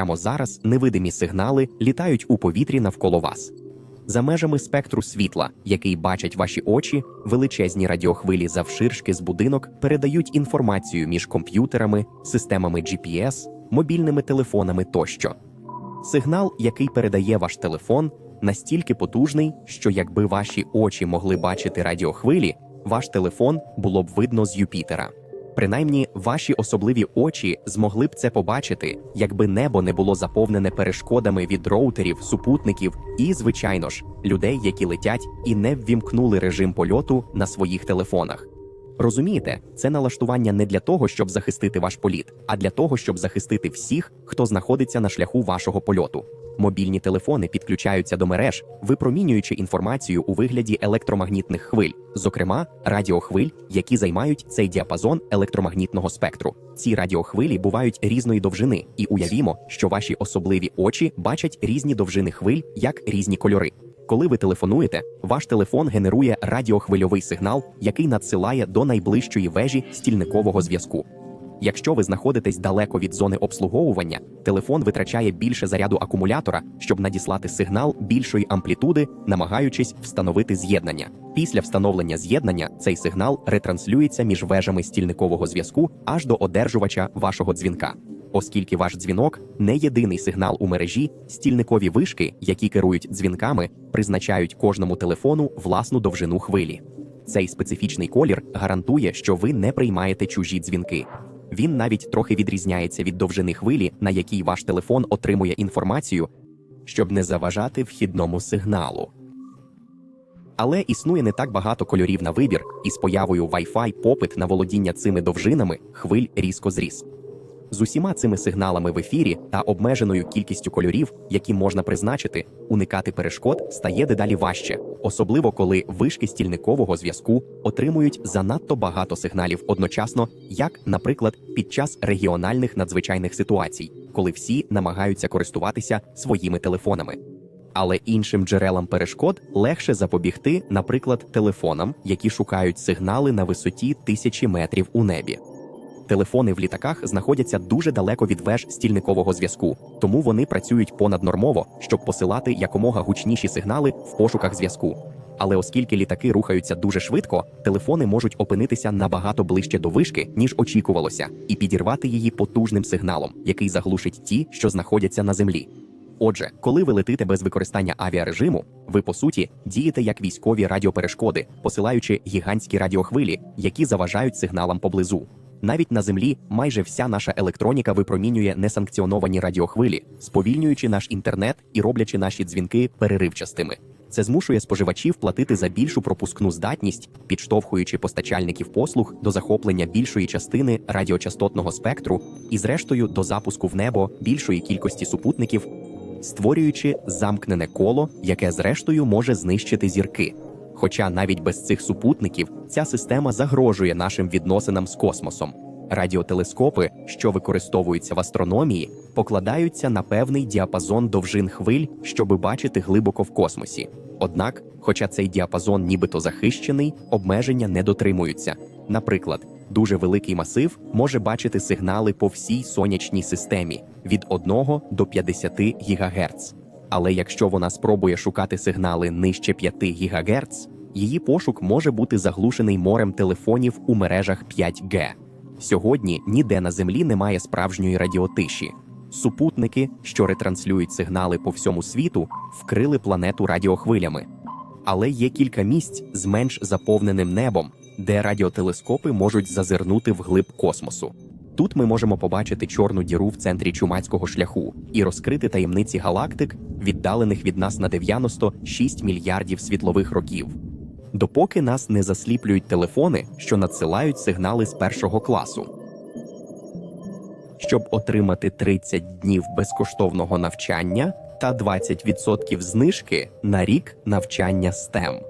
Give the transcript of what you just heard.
Прямо зараз невидимі сигнали літають у повітрі навколо вас. За межами спектру світла, який бачать ваші очі, величезні радіохвилі завширшки з будинок передають інформацію між комп'ютерами, системами GPS, мобільними телефонами тощо. Сигнал, який передає ваш телефон, настільки потужний, що якби ваші очі могли бачити радіохвилі, ваш телефон було б видно з Юпітера. Принаймні, ваші особливі очі змогли б це побачити, якби небо не було заповнене перешкодами від роутерів, супутників і, звичайно ж, людей, які летять і не ввімкнули режим польоту на своїх телефонах. Розумієте, це налаштування не для того, щоб захистити ваш політ, а для того, щоб захистити всіх, хто знаходиться на шляху вашого польоту. Мобільні телефони підключаються до мереж, випромінюючи інформацію у вигляді електромагнітних хвиль, зокрема радіохвиль, які займають цей діапазон електромагнітного спектру. Ці радіохвилі бувають різної довжини, і уявімо, що ваші особливі очі бачать різні довжини хвиль як різні кольори. Коли ви телефонуєте, ваш телефон генерує радіохвильовий сигнал, який надсилає до найближчої вежі стільникового зв'язку. Якщо ви знаходитесь далеко від зони обслуговування, телефон витрачає більше заряду акумулятора, щоб надіслати сигнал більшої амплітуди, намагаючись встановити з'єднання. Після встановлення з'єднання цей сигнал ретранслюється між вежами стільникового зв'язку аж до одержувача вашого дзвінка. Оскільки ваш дзвінок не єдиний сигнал у мережі, стільникові вишки, які керують дзвінками, призначають кожному телефону власну довжину хвилі. Цей специфічний колір гарантує, що ви не приймаєте чужі дзвінки. Він навіть трохи відрізняється від довжини хвилі, на якій ваш телефон отримує інформацію, щоб не заважати вхідному сигналу. Але існує не так багато кольорів на вибір, і з появою Wi-Fi попит на володіння цими довжинами хвиль різко зріс. З усіма цими сигналами в ефірі та обмеженою кількістю кольорів, які можна призначити, уникати перешкод стає дедалі важче, особливо коли вишки стільникового зв'язку отримують занадто багато сигналів одночасно, як, наприклад, під час регіональних надзвичайних ситуацій, коли всі намагаються користуватися своїми телефонами. Але іншим джерелам перешкод легше запобігти, наприклад, телефонам, які шукають сигнали на висоті тисячі метрів у небі. Телефони в літаках знаходяться дуже далеко від веж стільникового зв'язку, тому вони працюють понаднормово, щоб посилати якомога гучніші сигнали в пошуках зв'язку. Але оскільки літаки рухаються дуже швидко, телефони можуть опинитися набагато ближче до вишки, ніж очікувалося, і підірвати її потужним сигналом, який заглушить ті, що знаходяться на землі. Отже, коли ви летите без використання авіарежиму, ви по суті дієте як військові радіоперешкоди, посилаючи гігантські радіохвилі, які заважають сигналам поблизу. Навіть на землі майже вся наша електроніка випромінює несанкціоновані радіохвилі, сповільнюючи наш інтернет і роблячи наші дзвінки переривчастими. Це змушує споживачів платити за більшу пропускну здатність, підштовхуючи постачальників послуг до захоплення більшої частини радіочастотного спектру і, зрештою, до запуску в небо більшої кількості супутників, створюючи замкнене коло, яке зрештою може знищити зірки. Хоча навіть без цих супутників ця система загрожує нашим відносинам з космосом. Радіотелескопи, що використовуються в астрономії, покладаються на певний діапазон довжин хвиль, щоби бачити глибоко в космосі. Однак, хоча цей діапазон нібито захищений, обмеження не дотримуються. Наприклад, дуже великий масив може бачити сигнали по всій сонячній системі від 1 до 50 ГГц. Але якщо вона спробує шукати сигнали нижче 5 ГГц, її пошук може бути заглушений морем телефонів у мережах 5G. Сьогодні ніде на землі немає справжньої радіотиші. Супутники, що ретранслюють сигнали по всьому світу, вкрили планету радіохвилями. Але є кілька місць з менш заповненим небом, де радіотелескопи можуть зазирнути вглиб космосу. Тут ми можемо побачити чорну діру в центрі чумацького шляху і розкрити таємниці галактик, віддалених від нас на 96 мільярдів світлових років. Допоки нас не засліплюють телефони, що надсилають сигнали з першого класу. Щоб отримати 30 днів безкоштовного навчання та 20% знижки на рік навчання STEM.